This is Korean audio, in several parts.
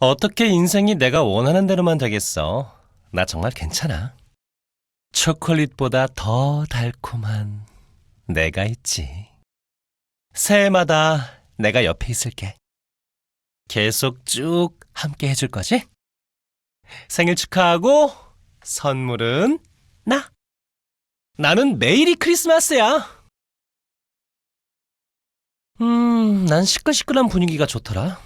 어떻게 인생이 내가 원하는 대로만 되겠어? 나 정말 괜찮아. 초콜릿보다 더 달콤한 내가 있지. 새해마다 내가 옆에 있을게. 계속 쭉 함께 해줄 거지? 생일 축하하고 선물은 나. 나는 내일이 크리스마스야. 음, 난 시끌시끌한 분위기가 좋더라.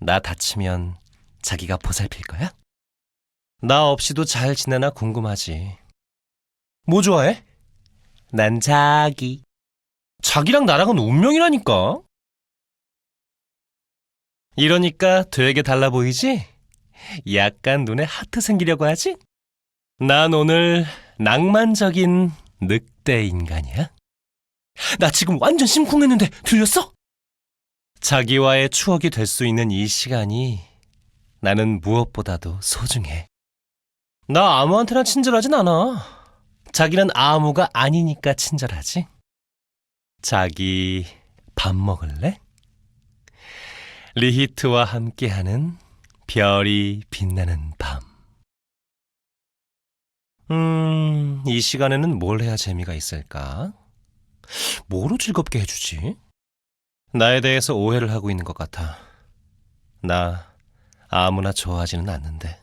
나 다치면 자기가 보살필 거야? 나 없이도 잘 지내나 궁금하지. 뭐 좋아해? 난 자기. 자기랑 나랑은 운명이라니까. 이러니까 되게 달라 보이지? 약간 눈에 하트 생기려고 하지? 난 오늘 낭만적인 늑대 인간이야. 나 지금 완전 심쿵했는데 들렸어? 자기와의 추억이 될 수 있는 이 시간이 나는 무엇보다도 소중해. 나 아무한테나 친절하진 않아. 자기는 아무가 아니니까 친절하지. 자기 밥 먹을래? 리히트와 함께하는 별이 빛나는 밤. 음, 이 시간에는 뭘 해야 재미가 있을까? 뭐로 즐겁게 해주지? 나에 대해서 오해를 하고 있는 것 같아. 나 아무나 좋아하지는 않는데.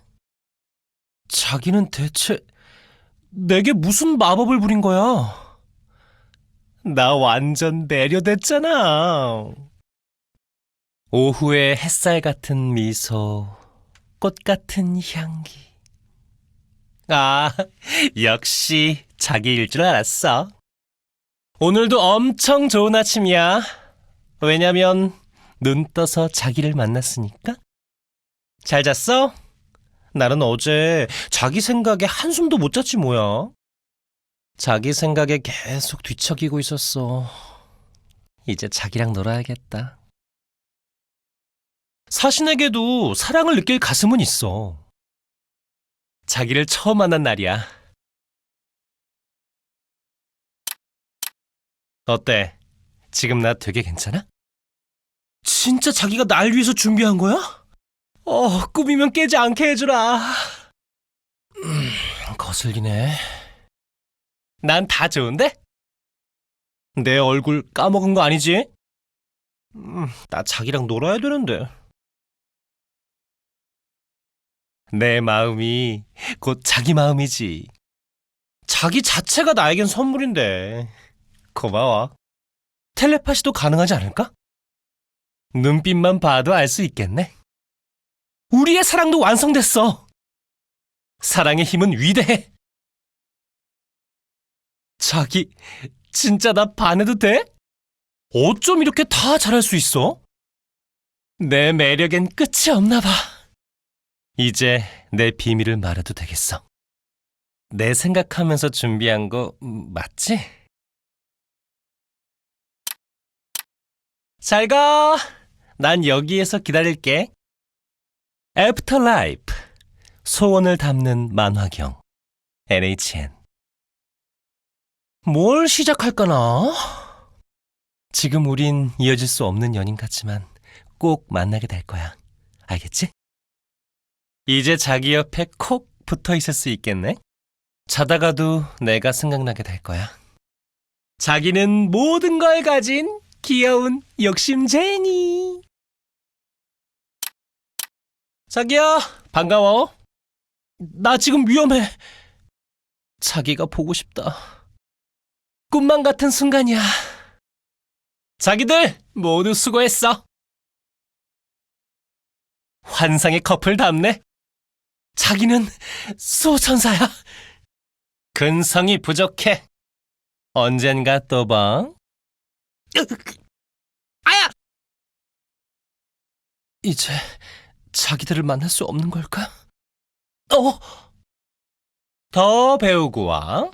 자기는 대체 내게 무슨 마법을 부린 거야? 나 완전 매료됐잖아. 오후의 햇살 같은 미소, 꽃 같은 향기. 아, 역시 자기일 줄 알았어. 오늘도 엄청 좋은 아침이야. 왜냐면 눈 떠서 자기를 만났으니까. 잘 잤어? 나는 어제 자기 생각에 한숨도 못 잤지 뭐야. 자기 생각에 계속 뒤척이고 있었어. 이제 자기랑 놀아야겠다. 사신에게도 사랑을 느낄 가슴은 있어. 자기를 처음 만난 날이야. 어때? 지금 나 되게 괜찮아? 진짜 자기가 날 위해서 준비한 거야? 어, 꿈이면 깨지 않게 해주라. 음, 거슬리네. 난 다 좋은데? 내 얼굴 까먹은 거 아니지? 음, 나 자기랑 놀아야 되는데. 내 마음이 곧 자기 마음이지. 자기 자체가 나에겐 선물인데. 고마워. 텔레파시도 가능하지 않을까? 눈빛만 봐도 알 수 있겠네. 우리의 사랑도 완성됐어. 사랑의 힘은 위대해. 자기, 진짜 나 반해도 돼? 어쩜 이렇게 다 잘할 수 있어? 내 매력엔 끝이 없나 봐. 이제 내 비밀을 말해도 되겠어. 내 생각하면서 준비한 거 음, 맞지? 잘 가. 난 여기에서 기다릴게. 애프터 라이프. 소원을 담는 만화경. NHN. 뭘 시작할까나? 지금 우린 이어질 수 없는 연인 같지만 꼭 만나게 될 거야. 알겠지? 이제 자기 옆에 콕 붙어 있을 수 있겠네? 자다가도 내가 생각나게 될 거야. 자기는 모든 걸 가진 귀여운 욕심쟁이. 자기야, 반가워. 나 지금 위험해. 자기가 보고 싶다. 꿈만 같은 순간이야. 자기들 모두 수고했어. 환상의 커플 답네. 자기는 수호천사야. 근성이 부족해. 언젠가 또 봐. 이제 자기들을 만날 수 없는 걸까? 어? 더 배우고 와.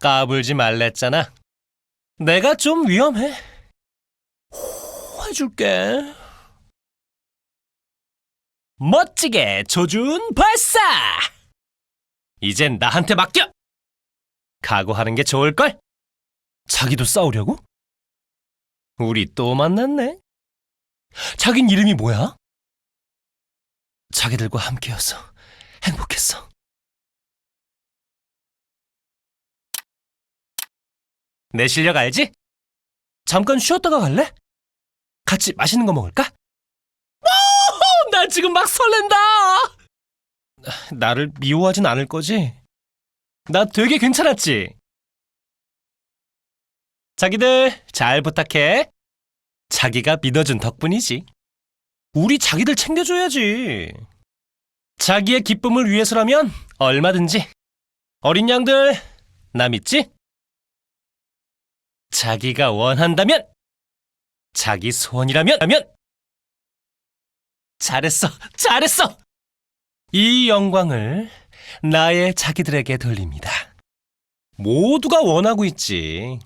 까불지 말랬잖아. 내가 좀 위험해. 호, 해줄게. 멋지게 조준 발사! 이젠 나한테 맡겨! 각오하는 게 좋을걸? 자기도 싸우려고? 우리 또 만났네? 자긴 이름이 뭐야? 자기들과 함께여서 행복했어. 내 실력 알지? 잠깐 쉬었다가 갈래? 같이 맛있는 거 먹을까? 오, 나 지금 막 설렌다. 나를 미워하진 않을 거지? 나 되게 괜찮았지? 자기들 잘 부탁해. 자기가 믿어준 덕분이지. 우리 자기들 챙겨줘야지. 자기의 기쁨을 위해서라면 얼마든지. 어린 양들, 나 믿지? 자기가 원한다면, 자기 소원이라면, 라면. 잘했어, 잘했어! 이 영광을 나의 자기들에게 돌립니다. 모두가 원하고 있지.